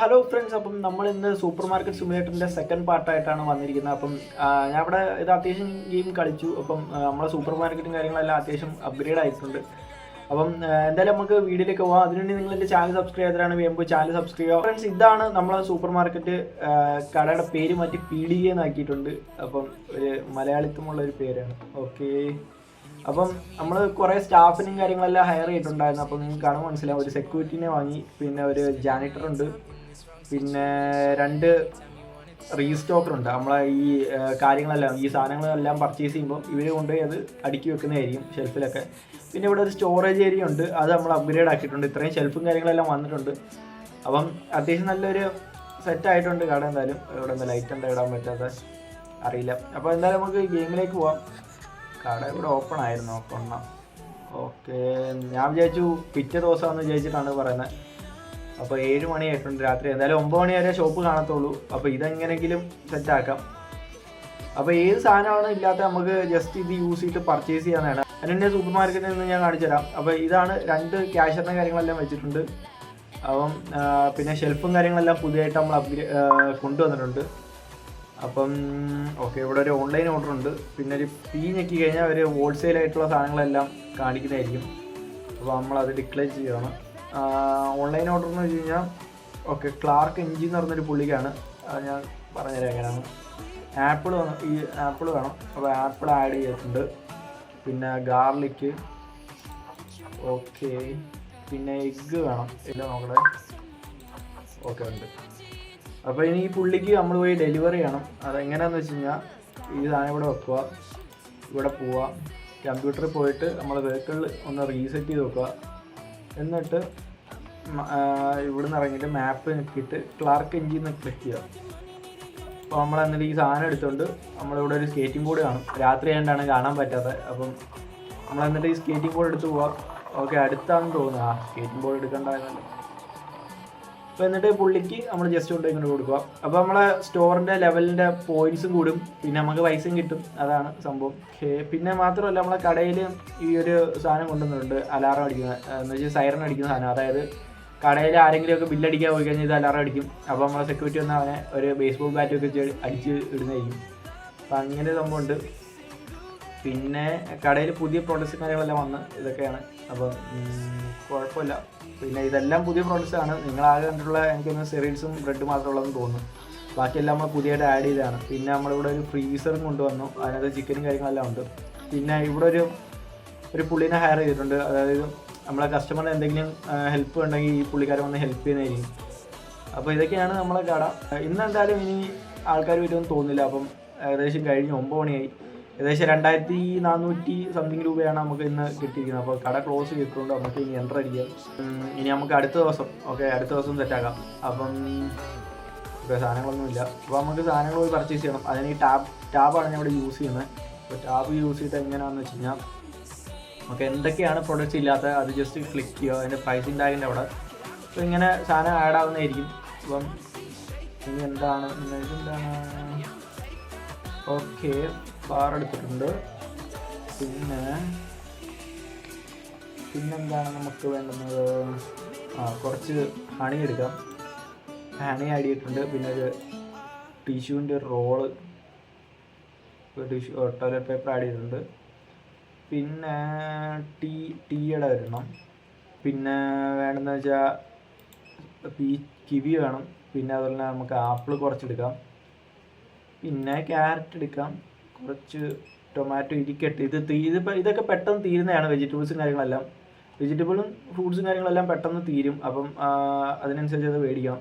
Hello friends അപ്പം നമ്മൾ ഇന്ന് സൂപ്പർ മാർക്കറ്റ് സിമുലേറ്ററിന്റെ സെക്കൻഡ് പാർട്ടായിട്ടാണ് വന്നിരിക്കുന്നത്. അപ്പം ഞാൻ ഇവിടെ ഇത് അത്യാവശ്യം ഗെയിം കളിച്ചു. അപ്പം നമ്മളെ സൂപ്പർ മാർക്കറ്റും കാര്യങ്ങളെല്ലാം അത്യാവശ്യം അപ്ഗ്രേഡ് ആയിട്ടുണ്ട്. അപ്പം എന്തായാലും നമുക്ക് വീഡിയോയിലേക്ക് പോകാം അതിനുവേണ്ടി നിങ്ങൾ എന്റെ ചാനൽ സബ്സ്ക്രൈബ് ചെയ്തിട്ടാണ് വേമ്പോൾ ചാനൽ സബ്സ്ക്രൈബ് ചെയ്യുക. ഫ്രണ്ട്സ് ഇതാണ് നമ്മളെ സൂപ്പർ മാർക്കറ്റ് കടയുടെ പേര് മാറ്റി പി ഡി എന്നാക്കിയിട്ടുണ്ട് അപ്പം ഒരു മലയാളിത്തമുള്ള ഒരു പേരാണ്. ഓക്കെ അപ്പം നമ്മൾ കുറേ സ്റ്റാഫിനും കാര്യങ്ങളെല്ലാം ഹയർ ചെയ്തിട്ടുണ്ടായിരുന്നു. അപ്പം നിങ്ങൾക്ക് കാണാൻ മനസ്സിലാവും. ഒരു സെക്യൂരിറ്റിനെ വാങ്ങി പിന്നെ ഒരു ജാനിറ്റർ ഉണ്ട്. പിന്നെ രണ്ട് റീസ്റ്റോക്കർ ഉണ്ട് നമ്മളെ ഈ കാര്യങ്ങളെല്ലാം ഈ സാധനങ്ങളെല്ലാം പർച്ചേസ് ചെയ്യുമ്പോൾ ഇവർ കൊണ്ടുപോയി അത് അടുക്കി വെക്കുന്നതായിരിക്കും ഷെൽഫിലൊക്കെ പിന്നെ ഇവിടെ ഒരു സ്റ്റോറേജ് ഏരിയ ഉണ്ട്. അത് നമ്മൾ അപ്ഗ്രേഡ് ആക്കിയിട്ടുണ്ട്. ഇത്രയും ഷെൽഫും കാര്യങ്ങളെല്ലാം വന്നിട്ടുണ്ട്. അപ്പം അത്യാവശ്യം നല്ലൊരു സെറ്റ് ആയിട്ടുണ്ട് കട എന്തായാലും. ഇവിടെ എന്താ ലൈറ്റ് എന്താ ഇടാൻ പറ്റാത്ത അറിയില്ല. അപ്പോൾ എന്തായാലും നമുക്ക് ഗെയിമിലേക്ക് പോവാം. കട ഇവിടെ ഓപ്പൺ ആയിരുന്നു. ഓപ്പൺ ഓക്കെ ഞാൻ വിചാരിച്ചു പിറ്റേ ദിവസമാണെന്ന് വിചാരിച്ചിട്ടാണ് പറയുന്നത്. അപ്പോൾ ഏഴ് മണിയായിട്ടുണ്ട് രാത്രി. എന്തായാലും ഒമ്പത് മണി വരെ ഷോപ്പ് കാണത്തുള്ളൂ. അപ്പോൾ ഇതെങ്ങനെങ്കിലും സെറ്റാക്കാം അപ്പോൾ ഏത് സാധനമാണ് ഇല്ലാത്ത നമുക്ക് ജസ്റ്റ് ഇത് യൂസ് ചെയ്തിട്ട് പർച്ചേസ് ചെയ്യാനാണ് അതിന്റെ സൂപ്പർ മാർക്കറ്റിൽ നിന്ന് ഞാൻ കാണിച്ചു തരാം. അപ്പോൾ ഇതാണ് രണ്ട് ക്യാഷറിന്റെ കാര്യങ്ങളെല്ലാം വെച്ചിട്ടുണ്ട്. അപ്പം പിന്നെ ഷെൽഫും കാര്യങ്ങളെല്ലാം പുതിയതായിട്ട് നമ്മൾ അപ്ഗ്രേ കൊണ്ടുവന്നിട്ടുണ്ട്. അപ്പം ഓക്കെ ഇവിടെ ഒരു ഓൺലൈൻ ഓർഡർ ഉണ്ട്. പിന്നെ ഒരു പി ഞെക്കി കഴിഞ്ഞാൽ ഒരു ഹോൾസെയിൽ ആയിട്ടുള്ള സാധനങ്ങളെല്ലാം കാണിക്കുന്നതായിരിക്കും. അപ്പോൾ നമ്മൾ അത് ഡിക്ലെയർ ചെയ്യണം. ഓൺലൈൻ ഓർഡർ എന്ന് വെച്ച് കഴിഞ്ഞാൽ ഓക്കെ ക്ലാർക്ക് എൻജി എന്ന് പറഞ്ഞൊരു പുള്ളിക്കാണ്. അത് ഞാൻ പറഞ്ഞുതരാം എങ്ങനെയാണ്. ആപ്പിൾ ഈ ആപ്പിൾ വേണം. അപ്പോൾ ആപ്പിൾ ആഡ് ചെയ്തിട്ടുണ്ട്. പിന്നെ ഗാർലിക്ക് ഓക്കെ പിന്നെ എഗ്ഗ് വേണം. ഇല്ല നോക്കട്ടെ. ഓക്കെ ഉണ്ട്. അപ്പോൾ ഇനി ഈ പുള്ളിക്ക് നമ്മൾ പോയി ഡെലിവറി ചെയ്യണം. അതെങ്ങനെയാണെന്ന് വെച്ച് കഴിഞ്ഞാൽ ഈ സാധനം ഇവിടെ വെക്കുക. ഇവിടെ പോവുക. കമ്പ്യൂട്ടറിൽ പോയിട്ട് നമ്മൾ വെഹിക്കിളിൽ ഒന്ന് റീസെറ്റ് ചെയ്ത് വെക്കുക. എന്നിട്ട് ഇവിടുന്ന് ഇറങ്ങിയിട്ട് മാപ്പ് നോക്കിയിട്ട് ക്ലാർക്ക് എൻജിൽ നിന്ന് ക്ലിക്ക് ചെയ്യുക. അപ്പോൾ നമ്മൾ എന്നിട്ട് ഈ സാധനം എടുത്തുകൊണ്ട് നമ്മളിവിടെ ഒരു സ്കേറ്റിംഗ് ബോർഡ് കാണും. രാത്രി ആയതുകൊണ്ടാണ് കാണാൻ പറ്റാത്തത് അപ്പം നമ്മൾ എന്നിട്ട് ഈ സ്കേറ്റിംഗ് ബോർഡ് എടുത്ത് പോവാം. ഓക്കെ അടുത്താണെന്ന് തോന്നുന്നു. ആ സ്കേറ്റിംഗ് ബോർഡ് എടുക്കണ്ടായിരുന്നല്ലോ. അപ്പോൾ എന്നിട്ട് പുള്ളിക്ക് നമ്മൾ ജസ്റ്റ് കൊണ്ട് ഇങ്ങോട്ട് കൊടുക്കുക. അപ്പോൾ നമ്മളെ സ്റ്റോറിന്റെ ലെവലിന്റെ പോയിന്റ്സും കൂടും. പിന്നെ നമുക്ക് പൈസയും കിട്ടും. അതാണ് സംഭവം. പിന്നെ മാത്രമല്ല നമ്മളെ കടയിൽ ഈ ഒരു സാധനം കൊണ്ടുവന്നിട്ടുണ്ട്. അലാറം അടിക്കുന്ന എന്ന് വെച്ചാൽ സൈറൺ അടിക്കുന്ന സാധനം. അതായത് കടയിൽ ആരെങ്കിലുമൊക്കെ ബില്ലടിക്കാൻ പോയി കഴിഞ്ഞാൽ ഇത് അലാറം അടിക്കും. അപ്പോൾ നമ്മളെ സെക്യൂരിറ്റി വന്ന് അവനെ ഒരു ബേസ്ബോൾ ബാറ്റൊക്കെ വെച്ച് അടിച്ച് ഇടുന്നതായിരിക്കും. അപ്പം അങ്ങനെ സംഭവമുണ്ട് പിന്നെ കടയിൽ പുതിയ പ്രോഡക്ട്സ് കാര്യങ്ങളെല്ലാം വന്ന് ഇതൊക്കെയാണ്. അപ്പം കുഴപ്പമില്ല. പിന്നെ ഇതെല്ലാം പുതിയ പ്രോഡക്റ്റ്സ് ആണ്. നിങ്ങൾ ആകെ കണ്ടിട്ടുള്ള എനിക്കൊന്ന് സെറീൽസും ബ്രെഡ് മാത്രമുള്ളതെന്ന് തോന്നുന്നു. ബാക്കിയെല്ലാം നമ്മൾ പുതിയതായിട്ട് ആഡ് ചെയ്തതാണ്. പിന്നെ നമ്മളിവിടെ ഒരു ഫ്രീസറും കൊണ്ടുവന്നു. അതിനകത്ത് ചിക്കനും കാര്യങ്ങളെല്ലാം ഉണ്ട്. പിന്നെ ഇവിടെ ഒരു ഒരു പുള്ളിനെ ഹയർ ചെയ്തിട്ടുണ്ട്. അതായത് നമ്മളെ കസ്റ്റമറിന് എന്തെങ്കിലും ഹെൽപ്പ് ഉണ്ടെങ്കിൽ ഈ പുള്ളിക്കാരൻ വന്ന് ഹെൽപ്പ് ചെയ്യുന്നതായിരിക്കും. അപ്പോൾ ഇതൊക്കെയാണ് നമ്മളെ കട. ഇന്ന് എന്തായാലും ഇനി ആൾക്കാർ വരുമെന്ന് തോന്നുന്നില്ല. അപ്പം ഏകദേശം കഴിഞ്ഞ് ഒമ്പത് മണിയായി. ഏകദേശം രണ്ടായിരത്തി നാനൂറ്റി സംതിങ് രൂപയാണ് നമുക്ക് ഇന്ന് കിട്ടിയിരിക്കുന്നത്. അപ്പോൾ കട ക്ലോസ് ചെയ്തിട്ടുണ്ട്. നമുക്ക് ഇനി എന്റർ അടിക്കാം. ഇനി നമുക്ക് അടുത്ത ദിവസം ഓക്കെ അടുത്ത ദിവസം സെറ്റാക്കാം അപ്പം ഓക്കെ സാധനങ്ങളൊന്നുമില്ല അപ്പോൾ നമുക്ക് സാധനങ്ങൾ പോയി പർച്ചേസ് ചെയ്യണം. അതിന് ഈ ടാബ് ടാബാണ് ഞാൻ ഇവിടെ യൂസ് ചെയ്യുന്നത്. അപ്പോൾ ടാബ് യൂസ് ചെയ്തിട്ട് എങ്ങനെയാണെന്ന് വെച്ച് കഴിഞ്ഞാൽ നമുക്ക് എന്തൊക്കെയാണ് പ്രൊഡക്റ്റ്സ് ഇല്ലാത്തത് അത് ജസ്റ്റ് ക്ലിക്ക് ചെയ്യുക. അതിന്റെ പ്രൈസിങ് ടാഗിന്റെ അവിടെ. അപ്പോൾ ഇങ്ങനെ സാധനം ആഡ് ആവുന്നതായിരിക്കും. അപ്പം ഇനി എന്താണ് എന്താണ്? ഓക്കെ ബാർ എടുത്തിട്ടുണ്ട് പിന്നെ പിന്നെന്താണ് നമുക്ക് വേണ്ടുന്നത്? ആ കുറച്ച് ഹണി എടുക്കാം ഹണി ആഡ് ചെയ്തിട്ടുണ്ട്. പിന്നെ ഒരു ടിഷ്യൂവിന്റെ ഒരു roll tissue toilet paper add ചെയ്തിട്ടുണ്ട്. പിന്നെ ടീ ടീയുടെ വരണം പിന്നെ വേണമെന്ന് വെച്ചാൽ പീ കിവി വേണം. പിന്നെ അതുപോലെ നമുക്ക് ആപ്പിൾ കുറച്ചെടുക്കാം. പിന്നെ ക്യാരറ്റ് എടുക്കാം. കുറച്ച് ടൊമാറ്റോ ഇരിക്കട്ടെ. ഇത് ഇതിപ്പോൾ ഇതൊക്കെ പെട്ടെന്ന് തീരുന്നതാണ് വെജിറ്റബിൾസും കാര്യങ്ങളെല്ലാം. വെജിറ്റബിളും ഫ്രൂട്ട്സും കാര്യങ്ങളെല്ലാം പെട്ടെന്ന് തീരും. അപ്പം അതിനനുസരിച്ച് അത് മേടിക്കാം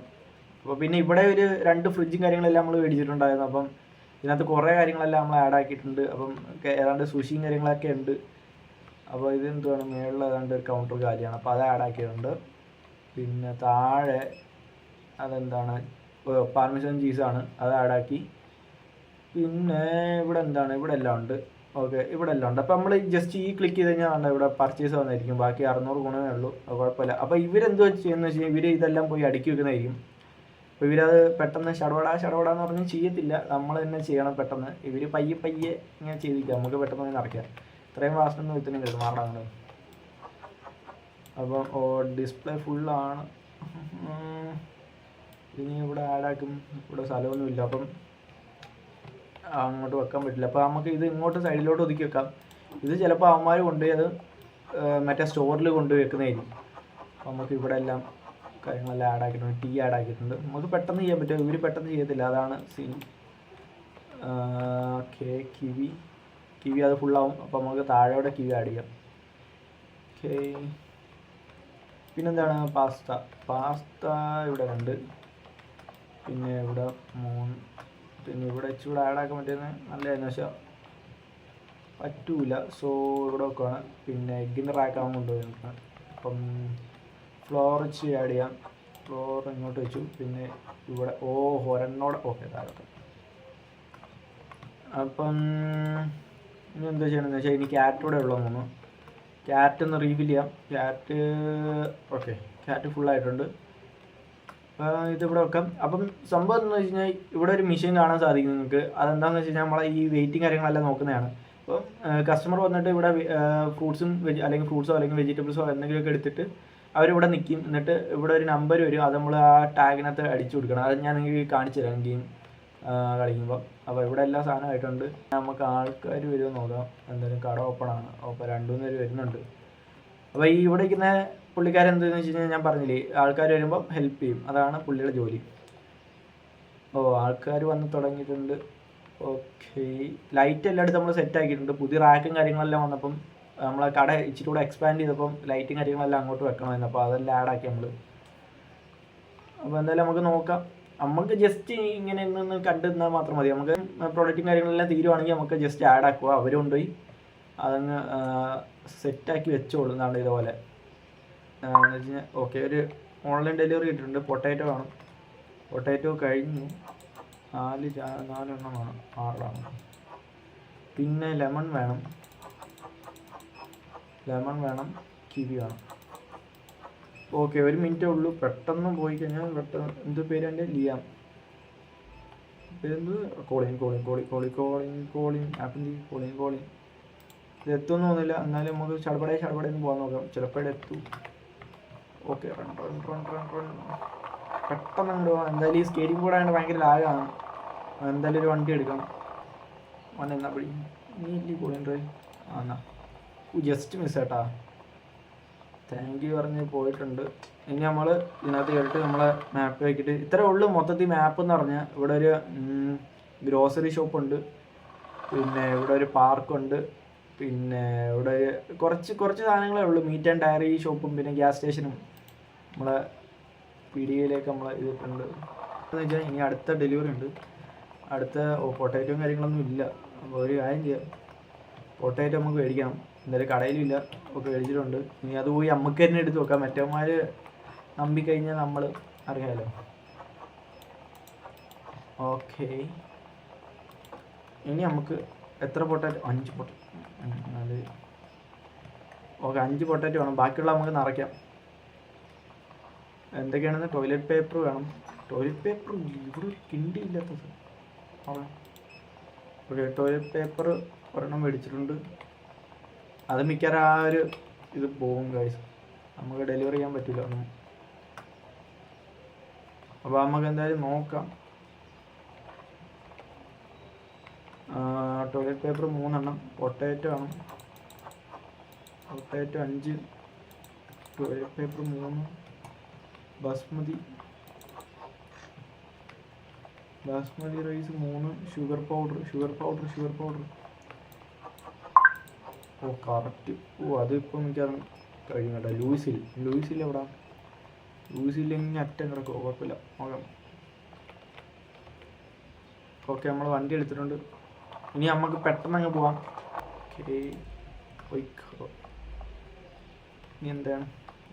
അപ്പോൾ പിന്നെ ഇവിടെ ഒരു രണ്ട് ഫ്രിഡ്ജും കാര്യങ്ങളെല്ലാം നമ്മൾ മേടിച്ചിട്ടുണ്ടായിരുന്നു. അപ്പം ഇതിനകത്ത് കുറേ കാര്യങ്ങളെല്ലാം നമ്മൾ ആഡ് ആക്കിയിട്ടുണ്ട്. അപ്പം ഏതാണ്ട് സുഷിയും കാര്യങ്ങളൊക്കെ ഉണ്ട്. അപ്പോൾ ഇത് എന്തുവാണ് മേളിൽ ഏതാണ്ട് ഒരു കൗണ്ടർ കാര്യമാണ് അപ്പോൾ അത് ആഡ് ആക്കിയിട്ടുണ്ട്. പിന്നെ താഴെ അതെന്താണ്? പാർമിസൺ ചീസാണ് അത് ആഡ് ആക്കി. ഇവിടെ എന്താണ്? ഇവിടെ എല്ലാം ഉണ്ട്. ഓക്കെ ഇവിടെ എല്ലാം ഉണ്ട്. അപ്പോൾ നമ്മൾ ജസ്റ്റ് ഈ ക്ലിക്ക് ചെയ്ത് കഴിഞ്ഞാൽ വേണ്ട ഇവിടെ പർച്ചേസ് വന്നിരിക്കും. ബാക്കി അറുന്നൂറ് ഗുണമേ ഉള്ളൂ. അത് കുഴപ്പമില്ല. അപ്പോൾ ഇവരെന്തോ ചെയ്യുന്നത് വെച്ച് കഴിഞ്ഞാൽ ഇവർ ഇതെല്ലാം പോയി അടുക്കി വെക്കുന്നതായിരിക്കും. അപ്പോൾ ഇവരത് പെട്ടെന്ന് ഷടവട ഷടവട എന്ന് പറഞ്ഞ് ചെയ്യത്തില്ല. നമ്മൾ തന്നെ ചെയ്യണം പെട്ടെന്ന്. ഇവർ പയ്യെ പയ്യെ ഇങ്ങനെ ചെയ്തിരിക്കുക നമുക്ക് പെട്ടെന്ന് നടക്കാം. ഇത്രയും ഫാസ്റ്റൊന്നും വിത്തിനും കിട്ടും മാറണം അപ്പം ഓ ഡിസ്പ്ലേ ഫുള്ളാണ് ഇനി ഇവിടെ ആഡാക്കും ഇവിടെ സ്ഥലമൊന്നുമില്ല. അപ്പം അങ്ങോട്ട് വെക്കാൻ പറ്റില്ല. അപ്പോൾ നമുക്ക് ഇത് ഇങ്ങോട്ട് സൈഡിലോട്ട് ഒതുക്കി വെക്കാം. ഇത് ചിലപ്പോൾ അവന്മാർ കൊണ്ടുപോയി അത് മറ്റേ സ്റ്റോറിൽ കൊണ്ടുപോയി വെക്കുന്നതായിരിക്കും. അപ്പോൾ നമുക്ക് ഇവിടെ എല്ലാം കാര്യങ്ങളെല്ലാം ആഡ് ആക്കിയിട്ടുണ്ട്. ടീ ആഡ് ആക്കിയിട്ടുണ്ട്. നമുക്ക് പെട്ടെന്ന് ചെയ്യാൻ പറ്റും. ഇവർ പെട്ടെന്ന് ചെയ്യത്തില്ല. അതാണ് സീൻ ഓക്കെ കിവി കിവി അത് ഫുള്ളാവും അപ്പോൾ നമുക്ക് താഴെയോടെ കിവി ആഡ് ചെയ്യാം. ഓക്കെ പിന്നെന്താണ് പാസ്ത പാസ്ത ഇവിടെ രണ്ട്. പിന്നെ ഇവിടെ മൂന്ന്. പിന്നെ ഇവിടെ ചൂട് ആഡ് ആക്കാൻ പറ്റുന്ന നല്ലതായിരുന്നു. പക്ഷേ പറ്റൂല. സോ ഇവിടെ വെക്കുവാണ്. പിന്നെ എഗ്ഗിന്റെ റാക്കാവും കൊണ്ടുപോയി അപ്പം ഫ്ലോർ വെച്ച് ആഡ് ചെയ്യാം. ഫ്ലോർ ഇങ്ങോട്ട് വെച്ചു. പിന്നെ ഇവിടെ ഓ ഹൊരണ്ണോടെ ഓക്കെ താഴത്ത് അപ്പം ഇനി എന്താ ചെയ്യണമെന്ന് വെച്ചാൽ ഇനി ക്യാറ്റ് ഇവിടെ ഉള്ളതെന്ന് തോന്നുന്നു. ക്യാറ്റ് ഒന്ന് റീഫിൽ ചെയ്യാം. ക്യാറ്റ് ഓക്കെ ക്യാറ്റ് ഫുള്ളായിട്ടുണ്ട് ഇതിവിടെ വെക്കാം. അപ്പം സംഭവം എന്ന് വെച്ച് കഴിഞ്ഞാൽ ഇവിടെ ഒരു മെഷീൻ കാണാൻ സാധിക്കും നിങ്ങൾക്ക്. അതെന്താണെന്ന് വെച്ച് കഴിഞ്ഞാൽ നമ്മളെ ഈ വെയിറ്റിംഗ് കാര്യങ്ങളെല്ലാം നോക്കുന്നതാണ്. അപ്പം കസ്റ്റമർ വന്നിട്ട് ഇവിടെ ഫ്രൂട്ട്സും വെജ് അല്ലെങ്കിൽ ഫ്രൂട്ട്സോ അല്ലെങ്കിൽ വെജിറ്റബിൾസോ എന്തെങ്കിലുമൊക്കെ എടുത്തിട്ട് അവരിവിടെ നിൽക്കും. എന്നിട്ട് ഇവിടെ ഒരു നമ്പർ വരും. അത് നമ്മൾ ആ ടാഗിനകത്ത് അടിച്ചു കൊടുക്കണം. അത് ഞാൻ നിങ്ങൾക്ക് കാണിച്ചു തരാം. ഗെയിം കളിക്കുമ്പോൾ അപ്പോൾ ഇവിടെ എല്ലാ സാധനമായിട്ടുണ്ട് നമുക്ക് ആൾക്കാർ വരുമോ നോക്കാം. എന്തായാലും കട ഓപ്പൺ ആണ്. അപ്പോൾ രണ്ടു പേര് വരുന്നുണ്ട്. അപ്പോൾ ഈ ഇവിടെ ഇരിക്കുന്ന പുള്ളിക്കാരൻ എന്താന്ന് വെച്ച് കഴിഞ്ഞാൽ ഞാൻ പറഞ്ഞില്ലേ ആൾക്കാർ വരുമ്പോൾ ഹെൽപ്പ് ചെയ്യും. അതാണ് പുള്ളിയുടെ ജോലി. ഓ ആൾക്കാർ വന്ന് തുടങ്ങിയിട്ടുണ്ട്. ഓക്കെ ലൈറ്റ് എല്ലായിടത്തും നമ്മൾ സെറ്റ് ആക്കിയിട്ടുണ്ട്. പുതിയ റാക്കും കാര്യങ്ങളെല്ലാം വന്നപ്പം നമ്മളെ കട ഇച്ചിരി കൂടെ എക്സ്പാൻഡ് ചെയ്തപ്പം ലൈറ്റും കാര്യങ്ങളെല്ലാം അങ്ങോട്ട് വെക്കണമായിരുന്നു. അപ്പോൾ അതെല്ലാം ആഡ് ആക്കി നമ്മൾ അപ്പോൾ എന്തായാലും നമുക്ക് നോക്കാം. നമുക്ക് ജസ്റ്റ് ഇങ്ങനെ നിന്ന് കണ്ടു നിന്നാൽ മാത്രം മതി. നമുക്ക് പ്രൊഡക്റ്റും കാര്യങ്ങളെല്ലാം തീരുവാണെങ്കിൽ നമുക്ക് ജസ്റ്റ് ആഡ് ആക്കുക അവർ കൊണ്ടുപോയി അതങ്ങ് സെറ്റാക്കി വെച്ചോളൂ. എന്നാണ് ഇതുപോലെ. ഓക്കെ ഒരു ഓൺലൈൻ ഡെലിവറി ഇട്ടിട്ടുണ്ട്. പൊട്ടാറ്റോ വേണം പൊട്ടാറ്റോ കഴിഞ്ഞു. നാല് നാലെണ്ണം വേണം. ആറെണ്ണം. പിന്നെ ലെമൺ വേണം. ലെമൺ വേണം. കിവി വേണം. ഓക്കെ ഒരു മിനിറ്റേ ഉള്ളൂ. പെട്ടെന്ന് പോയി കഴിഞ്ഞാൽ പെട്ടെന്ന് എന്ത് പേരാണ്ട് ലിയാം. പേരെന്ത്? കോളിങ് കോളിങ് കോളി കോളി കോളിങ് കോളിങ് ആപ്പിൻ കോളിങ് കോളിങ് ഇത് എത്തുമെന്ന് തോന്നില്ല എന്നാലും നമുക്ക് ചടപടേ ചടപടേ ഒന്ന് പോകാൻ നോക്കാം. ചിലപ്പോൾ okay run run run run run പെട്ടെന്ന് അങ്ങോട്ട് പോകാം എന്തായാലും ഈ സ്കേറ്റിംഗ് ബോർഡ് ആയതുകൊണ്ട് ഭയങ്കര ലാഗാണ്. എന്തായാലും ഒരു വണ്ടി എടുക്കാം വന്ന് എന്നാ പിടി. നീ ഇല്ലേ ഡ്രൈവ് ആ എന്നാ. ജസ്റ്റ് മിസ് കേട്ടാ താങ്ക് യു പറഞ്ഞ് പോയിട്ടുണ്ട്. ഇനി നമ്മൾ ഇതിനകത്ത് കേട്ടിട്ട് നമ്മളെ മാപ്പ് വെക്കിയിട്ട് ഇത്രേ ഉള്ളൂ മൊത്തത്തിൽ മാപ്പ് എന്ന് പറഞ്ഞാൽ ഇവിടെ ഒരു ഗ്രോസറി ഷോപ്പ് ഉണ്ട്. പിന്നെ ഇവിടെ ഒരു പാർക്കുണ്ട് പിന്നെ ഇവിടെ കുറച്ച് കുറച്ച് സാധനങ്ങളേ ഉള്ളൂ. മീറ്റ് ആൻഡ് ഡയറി ഷോപ്പും പിന്നെ ഗ്യാസ് സ്റ്റേഷനും നമ്മളെ പീടികയിലേക്ക് നമ്മൾ ഇതിട്ടുണ്ട് എന്ന് വെച്ചാൽ ഇനി അടുത്ത ഡെലിവറി ഉണ്ട്. അടുത്ത പൊട്ടാറ്റോയും കാര്യങ്ങളൊന്നും ഇല്ല. അപ്പോൾ ഒരു കാര്യം ചെയ്യാം. പൊട്ടാറ്റോ നമുക്ക് മേടിക്കണം. എന്തായാലും കടയിലില്ല. ഒക്കെ മേടിച്ചിട്ടുണ്ട്. ഇനി അത് പോയി നമുക്ക് തന്നെ എടുത്ത് വെക്കാം. മറ്റവന്മാർ നമ്പിക്കഴിഞ്ഞാൽ നമ്മൾ അറിയാമല്ലോ ഓക്കെ. ഇനി നമുക്ക് എത്ര പൊട്ടാറ്റോ അഞ്ച് പൊട്ട നാല്. ഓക്കെ അഞ്ച് പൊട്ടാറ്റോ വേണം. ബാക്കിയുള്ള നമുക്ക് നിറയ്ക്കാം. എന്തൊക്കെയാണെന്ന് ടോയ്ലറ്റ് പേപ്പർ വേണം. ടോയ്ലറ്റ് പേപ്പർ ഇവിടെ കിണ്ടി ഇല്ലാത്ത ഓക്കെ ടോയ്ലറ്റ് പേപ്പർ ഒരെണ്ണം മേടിച്ചിട്ടുണ്ട്. അത് മിക്കവാറും ആ ഒരു ഇത് പോകും കാഴ്ച നമുക്ക് ഡെലിവറി ചെയ്യാൻ പറ്റില്ല ഒന്നും. അപ്പോൾ നമുക്ക് എന്തായാലും നോക്കാം. ടോയ്ലറ്റ് പേപ്പർ മൂന്നെണ്ണം. പൊട്ടേറ്റോ ആണ് പൊട്ടാറ്റോ അഞ്ച്. ടോയ്ലറ്റ് പേപ്പർ മൂന്ന്. ബസ്മതി. ബാസ്മതി റൈസ് മൂന്ന് sugar powder sugar powder sugar powder oh correct oh അതിപ്പോൾ എനിക്കറിയാം. കഴിയും കേട്ടോ ലൂസിൽ ലൂസിൽ എവിടെ? ലൂസിൽ എങ്ങനെ അറ്റം കിടക്കുമോ കുഴപ്പമില്ല. നോക്കാം. ഓക്കെ നമ്മൾ വണ്ടി എടുത്തിട്ടുണ്ട്. ഇനി നമുക്ക് പെട്ടെന്ന് അങ്ങ് പോവാം. ഓക്കെ. ഇനി എന്താണ്?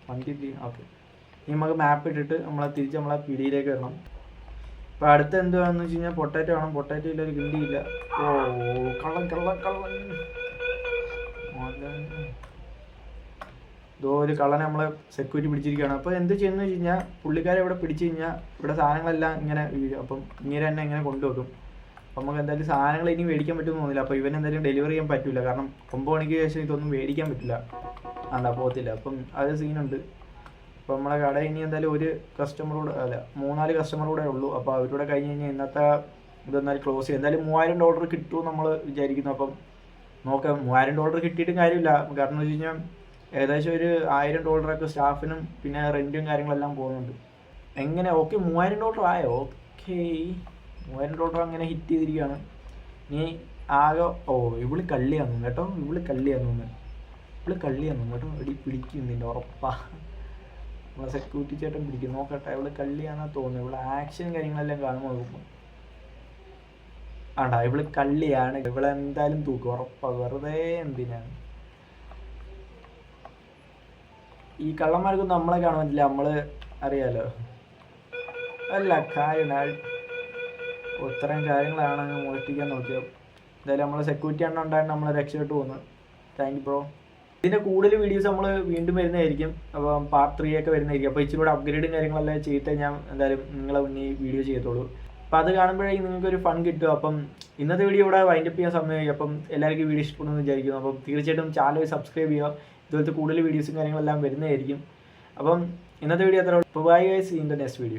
വണ്ടി ഓക്കെ. ഇനി നമുക്ക് മാപ്പ് ഇട്ടിട്ട് നമ്മളെ തിരിച്ച് നമ്മളെ പിടിയിലേക്ക് വരണം. അപ്പോൾ അടുത്ത എന്തുവാണെന്ന് വെച്ച് കഴിഞ്ഞാൽ പൊട്ടാറ്റോ വേണം. പൊട്ടാറ്റോ ഇല്ല ഒരു കിണ്ടിയില്ല ഓ കള്ളൻ കള്ളൻ കള്ളൻ. ഇതോ ഒരു കള്ളനെ നമ്മളെ സെക്യൂരിറ്റി പിടിച്ചിരിക്കുകയാണ്. അപ്പോൾ എന്ത് ചെയ്യുന്നു വെച്ച് കഴിഞ്ഞാൽ പുള്ളിക്കാരെ ഇവിടെ പിടിച്ചു കഴിഞ്ഞാൽ ഇവിടെ സാധനങ്ങളെല്ലാം ഇങ്ങനെ വീഴും. അപ്പം ഇങ്ങനെ തന്നെ ഇങ്ങനെ കൊണ്ടുവെക്കും. അപ്പം നമുക്ക് എന്തായാലും സാധനങ്ങൾ ഇനി മേടിക്കാൻ പറ്റുമെന്ന് തോന്നില്ല അപ്പോൾ ഇവൻ എന്തായാലും ഡെലിവറി ചെയ്യാൻ പറ്റില്ല കാരണം ഒമ്പത് മണിക്ക് ശേഷം ഇതൊന്നും മേടിക്കാൻ പറ്റില്ല. അല്ല പോകത്തില്ല. അപ്പം അത് സീനുണ്ട് അപ്പോൾ നമ്മളെ കട ഇനി എന്തായാലും ഒരു കസ്റ്റമറോട് അല്ല മൂന്നാൽ കസ്റ്റമർ കൂടെ ഉള്ളൂ. അപ്പോൾ അവരുടെ കഴിഞ്ഞ് കഴിഞ്ഞാൽ ഇന്നത്തെ ഇതെന്തായാലും ക്ലോസ് ചെയ്യും. എന്തായാലും മൂവായിരം ഡോളർ കിട്ടുമെന്ന് നമ്മൾ വിചാരിക്കുന്നു. അപ്പം നോക്കാം. മൂവായിരം ഡോളർ കിട്ടിയിട്ടും കാര്യമില്ല. കാരണം എന്ന് വെച്ച് കഴിഞ്ഞാൽ ഏകദേശം ഒരു ആയിരം ഡോളറൊക്കെ സ്റ്റാഫിനും പിന്നെ റെന്റും കാര്യങ്ങളെല്ലാം പോകുന്നുണ്ട്. എങ്ങനെ? ഓക്കെ മൂവായിരം ഡോളർ ആയോ? ഓക്കെ മൂവായിരം ഡോളർ അങ്ങനെ ഹിറ്റ് ചെയ്തിരിക്കുകയാണ്. ഇനി ആകെ ഓ ഇവൾ കള്ളിയാന്നു കേട്ടോ. ഇവൾ കള്ളിയാന്നു ഇവൾ കള്ളിയാന്നു കേട്ടോ. എടി പിടിക്കും നിന്റെ ഉറപ്പാ. നമ്മളെ സെക്യൂരിറ്റി ചേട്ടൻ പിടിക്കും. നോക്കട്ടെ ഇവൾ കള്ളിയാണെന്ന് തോന്നുന്നു. ഇവൾ ആക്ഷൻ കാര്യങ്ങളെല്ലാം കാണുമ്പോൾ നോക്കുമ്പോൾ ആണ്ടാ ഇവൾ കള്ളിയാണ്. ഇവളെ എന്തായാലും തൂക്കും. ഉറപ്പാ വെറുതെ എന്തിനാണ് ഈ കള്ളന്മാർക്കൊന്നും നമ്മളെ കാണാൻ പറ്റില്ല. നമ്മൾ അറിയാലോ. അല്ല കാര്യം ഇത്രയും കാര്യങ്ങളാണ് മോഷ്ടിക്കാൻ നോക്കിയത്. എന്തായാലും നമ്മളെ സെക്യൂരിറ്റി എണ്ണം ഉണ്ടായിട്ട് നമ്മളെ രക്ഷപ്പെട്ടു പോകുന്നു താങ്ക് യു ബ്രോ ഇതിന്റെ കൂടുതൽ വീഡിയോസ് നമ്മൾ വീണ്ടും വരുന്നതായിരിക്കും. അപ്പം പാർട്ട് ത്രീ ഒക്കെ വരുന്നതായിരിക്കും. അപ്പോൾ ഇച്ചിരി കൂടെ അപ്ഗ്രേഡും കാര്യങ്ങളെല്ലാം ചെയ്തിട്ട് ഞാൻ എന്തായാലും നിങ്ങളെ മുന്നിൽ വീഡിയോ ചെയ്യത്തുള്ളൂ. അപ്പോൾ അത് കാണുമ്പോഴേക്കും നിങ്ങൾക്ക് ഒരു ഫൺ കിട്ടും. അപ്പം ഇന്നത്തെ വീഡിയോ ഇവിടെ വൈൻഡപ്പ് ചെയ്യാൻ സമയമായി. അപ്പം എല്ലാവർക്കും വീഡിയോ ഇഷ്ടപ്പെടുമെന്ന് വിചാരിക്കുന്നു. അപ്പം തീർച്ചയായിട്ടും ചാനൽ സബ്സ്ക്രൈബ് ചെയ്യുക. ഇതുപോലത്തെ കൂടുതൽ വീഡിയോസും കാര്യങ്ങളെല്ലാം വരുന്നതായിരിക്കും. അപ്പം ഇന്നത്തെ വീഡിയോ അത്ര bye guys in the next video